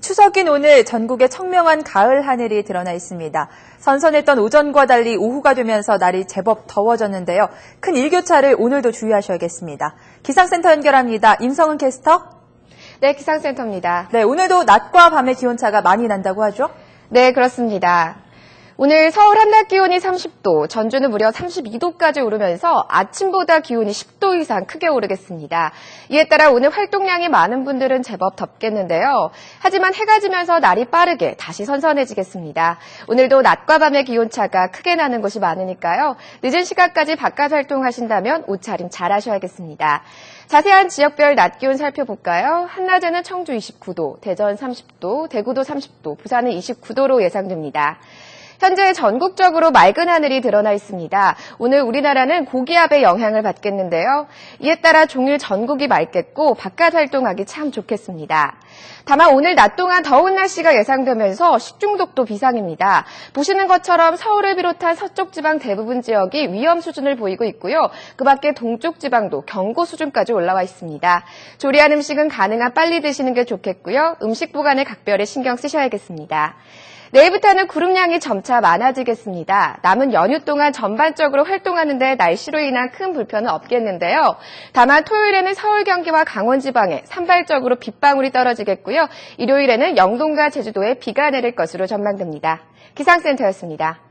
추석인 오늘 전국에 청명한 가을 하늘이 드러나 있습니다. 선선했던 오전과 달리 오후가 되면서 날이 제법 더워졌는데요. 큰 일교차를 오늘도 주의하셔야겠습니다. 기상센터 연결합니다. 임성은 캐스터. 네, 기상센터입니다. 네, 오늘도 낮과 밤의 기온차가 많이 난다고 하죠? 네, 그렇습니다. 오늘 서울 한낮 기온이 30도, 전주는 무려 32도까지 오르면서 아침보다 기온이 10도 이상 크게 오르겠습니다. 이에 따라 오늘 활동량이 많은 분들은 제법 덥겠는데요. 하지만 해가 지면서 날이 빠르게 다시 선선해지겠습니다. 오늘도 낮과 밤의 기온차가 크게 나는 곳이 많으니까요. 늦은 시간까지 바깥 활동하신다면 옷차림 잘 하셔야겠습니다. 자세한 지역별 낮 기온 살펴볼까요? 한낮에는 청주 29도, 대전 30도, 대구도 30도, 부산은 29도로 예상됩니다. 현재 전국적으로 맑은 하늘이 드러나 있습니다. 오늘 우리나라는 고기압의 영향을 받겠는데요. 이에 따라 종일 전국이 맑겠고 바깥 활동하기 참 좋겠습니다. 다만 오늘 낮 동안 더운 날씨가 예상되면서 식중독도 비상입니다. 보시는 것처럼 서울을 비롯한 서쪽 지방 대부분 지역이 위험 수준을 보이고 있고요. 그 밖에 동쪽 지방도 경고 수준까지 올라와 있습니다. 조리한 음식은 가능한 빨리 드시는 게 좋겠고요. 음식 보관에 각별히 신경 쓰셔야겠습니다. 내일부터는 구름량이 점차 많아지겠습니다. 남은 연휴 동안 전반적으로 활동하는데 날씨로 인한 큰 불편은 없겠는데요. 다만 토요일에는 서울, 경기와 강원 지방에 산발적으로 빗방울이 떨어지겠고요. 일요일에는 영동과 제주도에 비가 내릴 것으로 전망됩니다. 기상센터였습니다.